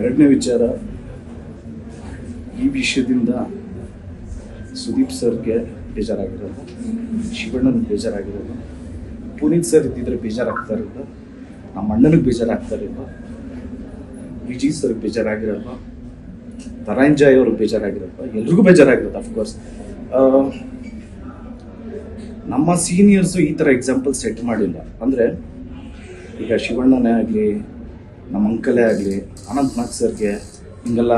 ಎರಡನೇ ವಿಚಾರ, ಈ ವಿಷಯದಿಂದ ಸುದೀಪ್ ಸರ್ಗೆ ಬೇಜಾರಾಗಿರೋದು ಶಿವಣ್ಣನ ಬೇಜಾರಾಗಿರೋದು, ಪುನೀತ್ ಸರ್ ಇದ್ದಿದ್ರೆ ಬೇಜಾರಾಗ್ತಾ ಇರೋದು ನಮ್ಮ ಅಣ್ಣನಿಗೆ ಬೇಜಾರಾಗ್ತಾ ಇರೋದು ವಿಜಿ ಸರ್ಗೆ ಬೇಜಾರಾಗಿರಲ್ವ, ತರಾಂಜಾಯ್ ಅವ್ರಿಗೆ ಬೇಜಾರಾಗಿರಲ್ಲ ಎಲ್ರಿಗೂ ಬೇಜಾರಾಗಿರುತ್ತೆ ಅಫ್ಕೋರ್ಸ್ ನಮ್ಮ ಸೀನಿಯರ್ಸು ಈ ಥರ ಎಕ್ಸಾಂಪಲ್ ಸೆಟ್ ಮಾಡಿಲ್ಲ. ಅಂದರೆ, ಈಗ ಶಿವಣ್ಣನೇ ಆಗಲಿ ನಮ್ಮ ಅಂಕಲೇ ಆಗಲಿ, ಅನಂತ್ ನಾಗ್ ಸರ್ಗೆ ಹಿಂಗೆಲ್ಲ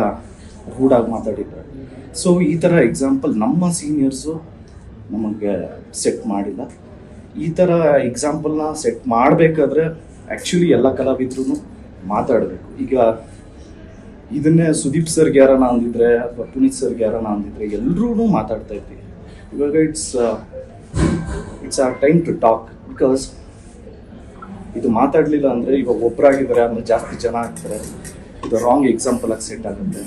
ರೂಢಾಗಿ ಮಾತಾಡಿದ್ದಾರೆ ಸೊ ಈ ಥರ ಎಕ್ಸಾಂಪಲ್ ನಮ್ಮ ಸೀನಿಯರ್ಸು ನಮಗೆ ಸೆಟ್ ಮಾಡಿಲ್ಲ. ಈ ಥರ ಎಕ್ಸಾಂಪಲ್ನ ಸೆಟ್ ಮಾಡಬೇಕಾದ್ರೆ ಆ್ಯಕ್ಚುಲಿ ಎಲ್ಲ ಕಲಾವಿದ್ರು ಮಾತಾಡಬೇಕು. ಈಗ ಇದನ್ನೇ ಸುದೀಪ್ ಸರ್ಗೆ ಯಾರನ್ನ ಅಂದಿದ್ರೆ ಅಥವಾ ಪುನೀತ್ ಸರ್ಗೆ ಯಾರನ್ನ ಅಂದಿದ್ರೆ ಎಲ್ಲರೂ ಮಾತಾಡ್ತಾ ಇದ್ವಿ. ಇವಾಗ it's it's a time to talk because ಇದು ಮಾತಾಡಲಿಲ್ಲ ಅಂದರೆ ಇವಾಗ ಒಬ್ಬರಾಗಿದ್ದಾರೆ ಆಮೇಲೆ ಜಾಸ್ತಿ ಜನ ಆಗ್ತಾರೆ. ಇದು ರಾಂಗ್ ಎಕ್ಸಾಂಪಲ್ ಆಗಿ ಸೆಟ್ ಆಗುತ್ತೆ.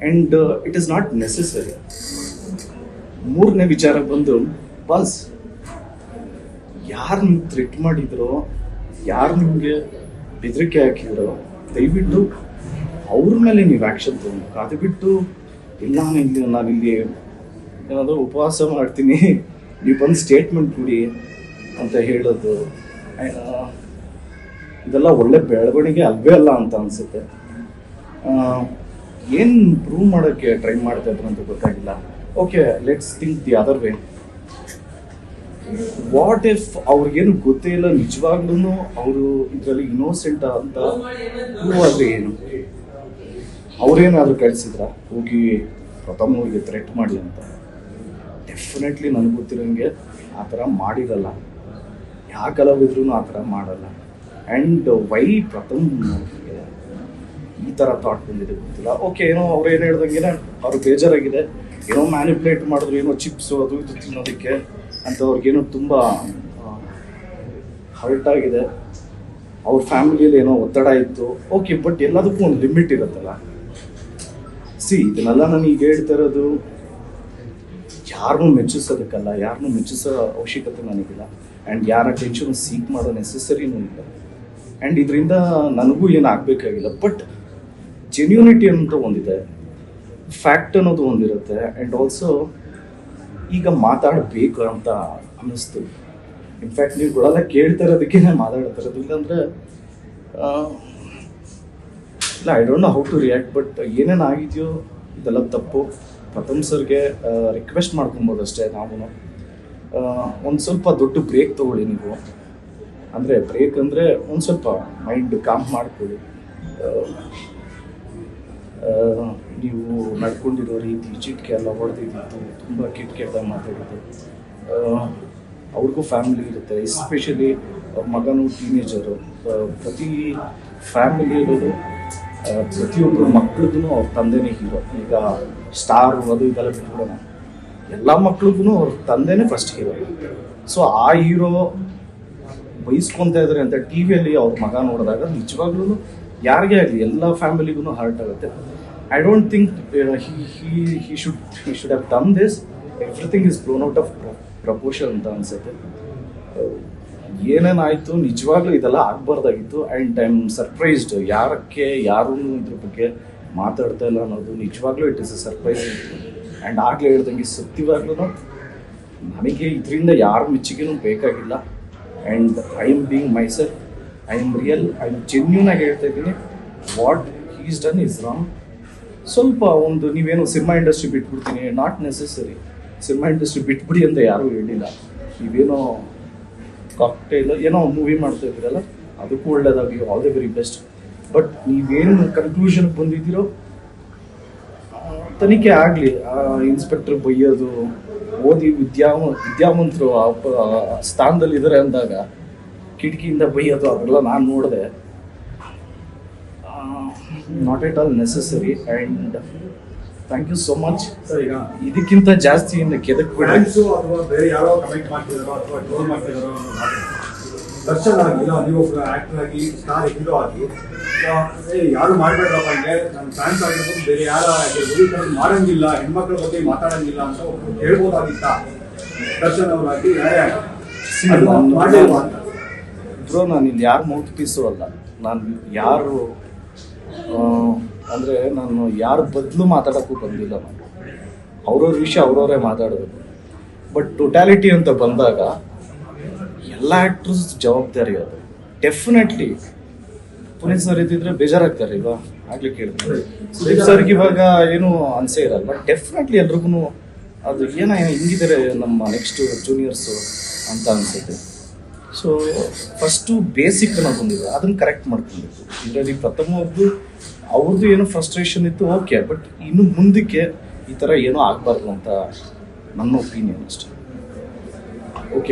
And it is not necessary ಮೂರನೇ ವಿಚಾರ ಬಂದು ಬಸ್ ಯಾರು ನಿಮ್ಗೆ ಥ್ರೆಟ್ ಮಾಡಿದ್ರೋ, ಯಾರು ನಿಮಗೆ ಬೆದರಿಕೆ ಹಾಕಿದ್ರೋ, ದಯವಿಟ್ಟು ಅವ್ರ ಮೇಲೆ ನೀವು ಆ್ಯಕ್ಷನ್ ತಗೋಬೇಕು. ಅದು ಬಿಟ್ಟು ಇಲ್ಲ ಇಲ್ಲಿ ನಾವಿಲ್ಲಿ ಏನಾದರೂ ಉಪವಾಸ ಮಾಡ್ತೀನಿ, ನೀವು ಬಂದು ಸ್ಟೇಟ್ಮೆಂಟ್ ಕೊಡಿ ಅಂತ ಹೇಳೋದು. ಇದೆಲ್ಲ ಒಳ್ಳೆ ಬೆಳವಣಿಗೆ ಅಲ್ವೇ ಅಲ್ಲ ಅಂತ ಅನಿಸುತ್ತೆ. ಏನು ಪ್ರೂವ್ ಮಾಡೋಕ್ಕೆ ಟ್ರೈ ಮಾಡ್ತಾ ಇದ್ರು ಅಂತ ಗೊತ್ತಾಗಿಲ್ಲ. Okay let's think the other way what if ಅವ್ರಿಗೇನು ಗೊತ್ತೇ ಇಲ್ಲ ನಿಜವಾಗ್ಲೂ ಅವರು ಇದರಲ್ಲಿ ಇನ್ನೋಸೆಂಟ್ ಅಂತ? ಪ್ರೂವ್ ಆದರೆ ಏನು? ಅವರೇನಾದರೂ ಕಳಿಸಿದ್ರ? ಹೋಗಿ ಪ್ರಥಮ ಅವ್ರಿಗೆ ಥ್ರೆಟ್ ಮಾಡಿ ಅಂತ. ಡೆಫಿನೆಟ್ಲಿ ನನಗೆ ಗೊತ್ತಿರೋಂಗೆ ಆ ಥರ ಮಾಡಿರಲ್ಲ. ಯಾವ ಕಲಾವಿದ್ರು ಆ ಥರ ಮಾಡಲ್ಲ. ಆ್ಯಂಡ್ ವೈ ಪ್ರಥಮ್ ಅವ್ರಿಗೆ ಈ ಥರ ಥಾಟ್ ಬಂದಿದೆ ಗೊತ್ತಿಲ್ಲ. ಓಕೆ ಏನೋ ಅವ್ರು ಏನು ಹೇಳ್ದಂಗೆ ಅವ್ರಿಗೆ ಬೇಜಾರಾಗಿದೆ. ಏನೋ ಮ್ಯಾನಿಪ್ಯುಲೇಟ್ ಮಾಡಿದ್ರು, ಏನೋ ಚಿಪ್ಸು ಅದು ಇದು ತಿನ್ನೋದಕ್ಕೆ ಅಂತ ಅವ್ರಿಗೇನೋ ತುಂಬ ಹರ್ಟ್ ಆಗಿದೆ. ಅವ್ರ ಫ್ಯಾಮಿಲಿಯಲ್ಲಿ ಏನೋ ಒತ್ತಡ ಇತ್ತು. ಓಕೆ ಬಟ್ ಎಲ್ಲದಕ್ಕೂ ಒಂದು ಲಿಮಿಟ್ ಇರುತ್ತಲ್ಲ. ಸಿ ಇದನ್ನೆಲ್ಲ ನಾನು ಈಗ ಹೇಳ್ತಾ ಇರೋದು ಯಾರನ್ನೂ ಮೆಚ್ಚಿಸೋದಕ್ಕಲ್ಲ ಯಾರನ್ನೂ ಮೆಚ್ಚಿಸೋ ಅವಶ್ಯಕತೆ ನನಗಿಲ್ಲ. ಆ್ಯಂಡ್ ಯಾರ ಟೆನ್ಷನ್ ಸೀಕ್ ಮಾಡೋ ನೆಸೆಸರಿನೂ ಇಲ್ಲ. ಆ್ಯಂಡ್ ಇದರಿಂದ ನನಗೂ ಏನು ಆಗಬೇಕಾಗಿಲ್ಲ. ಬಟ್ ಜೆನ್ಯೂನಿಟಿ ಅಂತ ಒಂದಿದೆ ಫ್ಯಾಕ್ಟ್ ಅನ್ನೋದು ಒಂದಿರುತ್ತೆ ಆ್ಯಂಡ್ ಆಲ್ಸೋ ಈಗ ಮಾತಾಡಬೇಕು ಅಂತ ಅನ್ನಿಸ್ತು. ಇನ್ಫ್ಯಾಕ್ಟ್ ನೀವು ಗುಳೆಲ್ಲ ಕೇಳ್ತಾ ಇರೋದಕ್ಕೆ ಮಾತಾಡ್ತಾ ಇರೋದು. ಇಲ್ಲಾಂದರೆ ಇಲ್ಲ I don't know how to react but ಏನೇನು ಆಗಿದೆಯೋ, ಇದೆಲ್ಲ ತಪ್ಪು. ಪ್ರಥಮ್ ಸರ್ಗೆ ರಿಕ್ವೆಸ್ಟ್ ಮಾಡ್ಕೊಬೋದು ಅಷ್ಟೇ ನಾವು ಒಂದು ಸ್ವಲ್ಪ ದೊಡ್ಡ ಬ್ರೇಕ್ ತೊಗೊಳ್ಳಿ ನೀವು. ಅಂದರೆ ಬ್ರೇಕ್ ಅಂದರೆ ಒಂದು ಸ್ವಲ್ಪ ಮೈಂಡ್ ಕಾಮ್ ಮಾಡ್ಕೊಳ್ಳಿ. ನೀವು ನಡ್ಕೊಂಡಿರೋ ರೀತಿ ಚಿಟ್ಕೆ ಎಲ್ಲ ಹೊಡೆದಿದ್ದು, ತುಂಬ ಕೆಟ್ಟ ಕೆಟ್ಟದಾಗಿ ಮಾತಾಡಿದ್ದು. ಅವ್ರಿಗೂ ಫ್ಯಾಮಿಲಿ ಇರುತ್ತೆ ಎಸ್ಪೆಷಲಿ ಮಗನು ಟೀನೇಜರು ಪ್ರತಿ ಫ್ಯಾಮಿಲಿಯಲ್ಲೂ ಪ್ರತಿಯೊಬ್ಬರು ಮಕ್ಳಿಗೂ ಅವ್ರ ತಂದೆನೇ ಹೀರೋ ಈಗ ಸ್ಟಾರು ಅದು ಇದೆಲ್ಲ ಬಿಟ್ಬಿಡೋಣ. ಎಲ್ಲ ಮಕ್ಳಿಗೂ ಅವ್ರ ತಂದೆನೇ ಫಸ್ಟ್ ಹೀರೋ ಸೊ ಆ ಹೀರೋ ಬೈಸ್ಕೊತಾ ಇದ್ದಾರೆ ಅಂತ ಟಿ ವಿಯಲ್ಲಿ ಅವ್ರ ಮಗ ನೋಡಿದಾಗ ನಿಜವಾಗ್ಲೂ ಯಾರಿಗೇ ಆಗಲಿ, ಎಲ್ಲ ಫ್ಯಾಮಿಲಿಗೂ ಹರ್ಟ್ ಆಗುತ್ತೆ. I don't think he should he should have done this everything is blown out of proportion ಅಂತ ಅನ್ಸುತ್ತೆ. ಏನೇನಾಯಿತು? ನಿಜವಾಗ್ಲೂ ಇದೆಲ್ಲ ಆಗ್ಬಾರ್ದಾಗಿತ್ತು. ಆ್ಯಂಡ್ ಐ ಆಮ್ ಸರ್ಪ್ರೈಸ್ಡ್ ಯಾರಕ್ಕೆ ಯಾರೂ ಇದ್ರ ಬಗ್ಗೆ ಮಾತಾಡ್ತಾ ಇಲ್ಲ ಅನ್ನೋದು. ನಿಜವಾಗ್ಲೂ it is a surprise and ಆಗಲೇ ಹೇಳ್ದಂಗೆ ಸತ್ಯವಾಗ್ಲೂ ನನಗೆ ಇದರಿಂದ ಯಾರ ಮೆಚ್ಚುಗೆನೂ ಬೇಕಾಗಿಲ್ಲ. And I am being myself I am real I am genuine ಆಗಿ ಹೇಳ್ತಾ ಇದ್ದೀನಿ. What is done is wrong ಸ್ವಲ್ಪ ಒಂದು ನೀವೇನು ಸಿನಿಮಾ ಇಂಡಸ್ಟ್ರಿ ಬಿಟ್ಬಿಡ್ತೀನಿ. ನಾಟ್ ನೆಸೆಸರಿ ಸಿನಿಮಾ ಇಂಡಸ್ಟ್ರಿ ಬಿಟ್ಬಿಡಿ ಅಂತ ಯಾರೂ ಹೇಳಿಲ್ಲ. ನೀವೇನೋ ಕಾಕ್ಟೈಲ್ ಏನೋ ಮೂವಿ ಮಾಡ್ತಾ ಇದ್ದೀರಲ್ಲ ಅದಕ್ಕೂ ಒಳ್ಳೇದಾಗಿ all the very best but ನೀವೇನು ಕನ್ಕ್ಲೂಷನ್ಗೆ ಬಂದಿದ್ದೀರೋ ತನಿಖೆ ಆಗಲಿ ಇನ್ಸ್ಪೆಕ್ಟರ್ ಬೈಯೋದು ಓದಿ ವಿದ್ಯಾ ವಿದ್ಯಾವಂತರು ಆ ಸ್ಥಾನದಲ್ಲಿ ಇದ್ದಾರೆ ಅಂದಾಗ ಕಿಟಕಿಯಿಂದ ಬೈಯೋದು ಅದೆಲ್ಲ ನಾನು ನೋಡಿದೆ. Not at all necessary and thank you so much ಈಗ ಇದಕ್ಕಿಂತ ಜಾಸ್ತಿ ಇನ್ನು ಕೆದಕ್ ಅಥವಾ ಬೇರೆ ಯಾರೋ ಕಮೆಂಟ್ ಮಾಡ್ತಿದಾರೋ ಅಥವಾ ಟ್ರೋಲ್ ಮಾಡ್ತಿದಾರೋ. ದರ್ಶನ್ ಆಗಿ ಇಲ್ಲ ನೀವು ಒಬ್ಬ ಆಕ್ಟರ್ ಆಗಿ ಸ್ಟಾರ್ ಹೀರೋ ಆಗಿ ಯಾರು ಮಾಡ್ಬೇಡ್ರಪ್ಪ ಹಂಗೆ? ನನ್ನ ಫ್ಯಾನ್ಸ್ ಆಗಿರ್ಬೋದು ಬೇರೆ ಯಾರು ಆಗಿರ್ಬೋದು ಮಾಡಂಗಿಲ್ಲ ಹೆಣ್ಮಕ್ಳ ಬಗ್ಗೆ ಮಾತಾಡಂಗಿಲ್ಲ ಅಂತ ಹೇಳ್ಬೋದಾಗಿತ್ತ? ದರ್ಶನ್ ಅವರಾಗಿ ಮಾಡಿಲ್ವಾ ಬ್ರೋ ನಾನು ಇಲ್ಲಿ ಯಾರು ಮೌತ್ ಪೀಸು ಅಲ್ಲ. ನಾನು ಯಾರು ಅಂದರೆ ನಾನು ಯಾರ ಬದಲು ಮಾತಾಡೋಕ್ಕೂ ಬಂದಿಲ್ಲ ನಾನು. ಅವ್ರವ್ರ ವಿಷಯ ಅವ್ರವರೇ ಮಾತಾಡಬೇಕು. ಬಟ್ ಟೊಟ್ಯಾಲಿಟಿ ಅಂತ ಬಂದಾಗ ಎಲ್ಲ ಆ್ಯಕ್ಟ್ರಸ್ ಜವಾಬ್ದಾರಿ ಅದು. ಡೆಫಿನೆಟ್ಲಿ ಪುನೀತ್ ಸರ್ ಇದ್ದಿದ್ರೆ ಬೇಜಾರಾಗ್ತಾರೆ ಇಲ್ವಾ ಆಗ್ಲಿ ಕೇಳ್ತಾರೆ ಸುದೀಪ್ ಸರ್ಗೆ ಇವಾಗ ಏನು ಅನ್ಸೇ ಇರಲ್ಲ ಬಟ್ ಡೆಫಿನೆಟ್ಲಿ ಎಲ್ರಿಗೂ ಅದು ಏನ ಹಿಂಗಿದ್ದಾರೆ ನಮ್ಮ ನೆಕ್ಸ್ಟ್ ಜೂನಿಯರ್ಸು ಅಂತ ಅನ್ಸುತ್ತೆ. ಸೊ ಫಸ್ಟು ಬೇಸಿಕ್ ಅನ್ನೋದು ಬಂದಿದೆ ಅದನ್ನ ಕರೆಕ್ಟ್ ಮಾಡ್ಕೊಬೇಕು ಇದರಲ್ಲಿ ಪ್ರಥಮದ್ದು ಅವ್ರದ್ದು ಏನೋ ಫ್ರಸ್ಟ್ರೇಷನ್ ಇತ್ತು ಓಕೆ ಬಟ್ ಇನ್ನು ಮುಂದಕ್ಕೆ ಈ ಥರ ಏನೂ ಆಗಬಾರ್ದು ಅಂತ ನನ್ನ ಒಪಿನಿಯನ್ ಅಷ್ಟೇ.